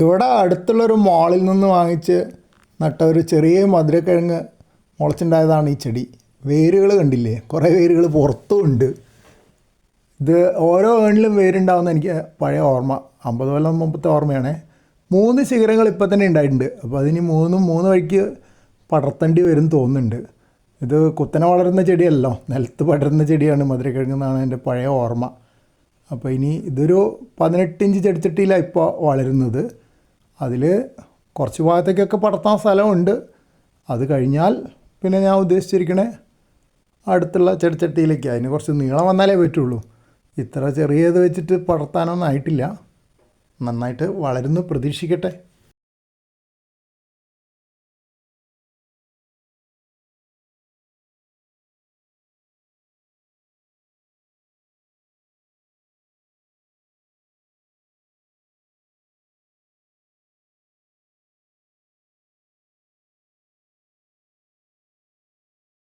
ഇവിടെ അടുത്തുള്ളൊരു മാളിൽ നിന്ന് വാങ്ങിച്ച് നട്ട ഒരു ചെറിയ മധുരക്കിഴങ്ങ് മുളച്ചുണ്ടായതാണ് ഈ ചെടി. വേരുകൾ കണ്ടില്ലേ? കുറേ വേരുകൾ പുറത്തും ഉണ്ട്. ഇത് ഓരോ ഏണിലും വേരുണ്ടാവുന്ന എനിക്ക് പഴയ ഓർമ്മ. അമ്പത് കൊല്ലം മുമ്പത്തെ ഓർമ്മയാണ്. മൂന്ന് ശിഖരങ്ങൾ ഇപ്പം തന്നെ ഉണ്ടായിട്ടുണ്ട്. അപ്പോൾ അതിന് മൂന്നും മൂന്ന് വഴിക്ക് പടർത്തേണ്ടി വരും തോന്നുന്നുണ്ട്. ഇത് കുത്തനെ വളരുന്ന ചെടിയല്ലോ. നിലത്ത് പടരുന്ന ചെടിയാണ് മധുരക്കിഴങ്ങ് എന്നാണ് എന്റെ പഴയ ഓർമ്മ. അപ്പോൾ ഇനി ഇതൊരു പതിനെട്ട് ഇഞ്ച് ചെടിച്ചട്ടിയിലാണ് ഇപ്പോൾ വളരുന്നത്. അതിൽ കുറച്ച് ഭാഗത്തേക്കൊക്കെ പടർത്താൻ സ്ഥലമുണ്ട്. അത് കഴിഞ്ഞാൽ പിന്നെ ഞാൻ ഉദ്ദേശിച്ചിരിക്കണേ അടുത്തുള്ള ചെടിച്ചട്ടിയിലേക്ക്. അതിന് കുറച്ച് നീളം വന്നാലേ പറ്റുള്ളൂ. ഇത്ര ചെറിയത് വെച്ചിട്ട് പടർത്താനൊന്നും ആയിട്ടില്ല. നന്നായിട്ട് വളരുന്നു. പ്രതീക്ഷിക്കട്ടെ.